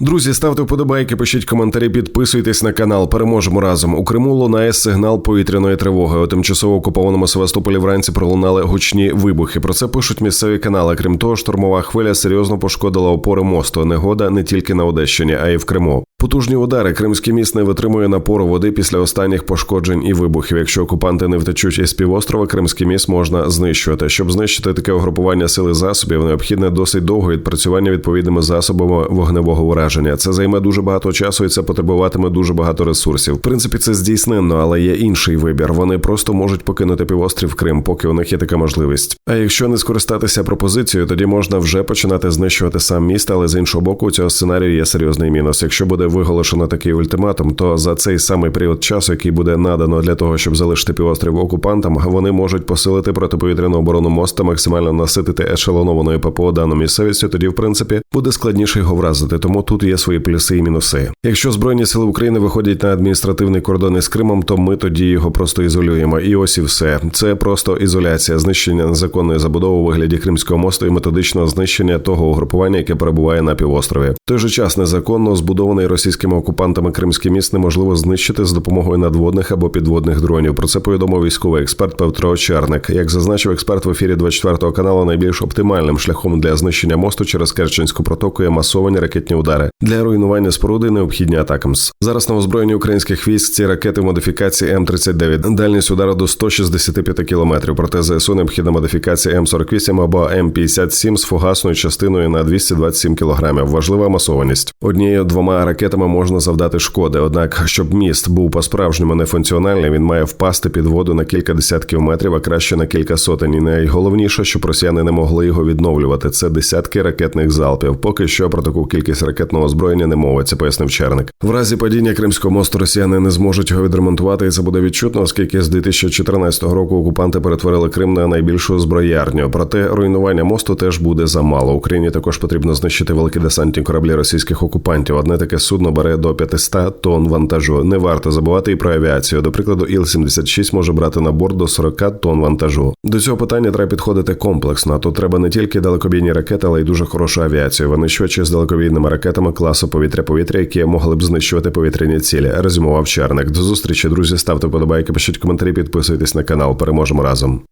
Друзі, ставте вподобайки, пишіть коментарі, підписуйтесь на канал. Переможемо разом. У Криму лунає сигнал повітряної тривоги. У тимчасово окупованому Севастополі вранці пролунали гучні вибухи. Про це пишуть місцеві канали. Крім того, штурмова хвиля серйозно пошкодила опори мосту. Негода не тільки на Одещині, а й в Криму. Потужні удари Кримський міст не витримує напору води після останніх пошкоджень і вибухів. Якщо окупанти не втечуть із півострова, Кримський міст можна знищувати. Щоб знищити таке угрупування сили засобів, необхідне досить довго відпрацювання відповідними засобами вогневого ураження. Це займе дуже багато часу, і це потребуватиме дуже багато ресурсів. В принципі, це здійсненно, але є інший вибір. Вони просто можуть покинути півострів Крим, поки у них є така можливість. А якщо не скористатися пропозицією, тоді можна вже починати знищувати сам міст, але з іншого боку, у цього сценарію є серйозний мінус. Якщо буде виголошено такий ультиматум, то за цей самий період часу, який буде надано для того, щоб залишити півострів окупантам, вони можуть посилити протиповітряну оборону моста, максимально наситити ешелонованою ППО дану місцевістю. Тоді, в принципі, буде складніше його вразити. Тому тут є свої плюси і мінуси. Якщо збройні сили України виходять на адміністративний кордон із Кримом, то ми тоді його просто ізолюємо. І ось і все. Це просто ізоляція, знищення незаконної забудови у вигляді Кримського мосту і методичного знищення того угрупування, яке перебуває на півострові. В той же час незаконно збудований російськими окупантами Кримський міст неможливо знищити з допомогою надводних або підводних дронів. Про це повідомив військовий експерт Петро Черник. Як зазначив експерт в ефірі 24 каналу, найбільш оптимальним шляхом для знищення мосту через Керченську протоку є масовані ракетні удари для руйнування споруди. Необхідні атакамс. Зараз на озброєнні українських військ ці ракети модифікації М39. Дальність удару до 165 кілометрів. Проте ЗСУ необхідна модифікація М48 або М57 з фугасною частиною на 227 кілограмів. Важлива масованість. Однією двома ракетами можна завдати шкоди. Однак, щоб міст був по-справжньому нефункціональний, він має впасти під воду на кілька десятків метрів, а краще на кілька сотень. І найголовніше, щоб росіяни не могли його відновлювати. Це десятки ракетних залпів. Поки що про таку кількість ракетного озброєння не мовиться, пояснив Черник. В разі падіння Кримського мосту росіяни не зможуть його відремонтувати, і це буде відчутно, оскільки з 2014 року окупанти перетворили Крим на найбільшу зброярню. Проте руйнування мосту теж буде замало. Україні також потрібно знищити великі десантні кораблі російських окупантів. Одне таке судно бере до 500 тонн вантажу. Не варто забувати і про авіацію. До прикладу, Іл-76 може брати на борт до 40 тонн вантажу. До цього питання треба підходити комплексно. Тут треба не тільки далекобійні ракети, але й дуже хорошу авіацію. Винищувачі з далекобійними ракетами класу повітря-повітря, які могли б знищувати повітряні цілі. Резюмував Черник. До зустрічі, друзі. Ставте подобайки, пишіть коментарі, підписуйтесь на канал. Переможемо разом.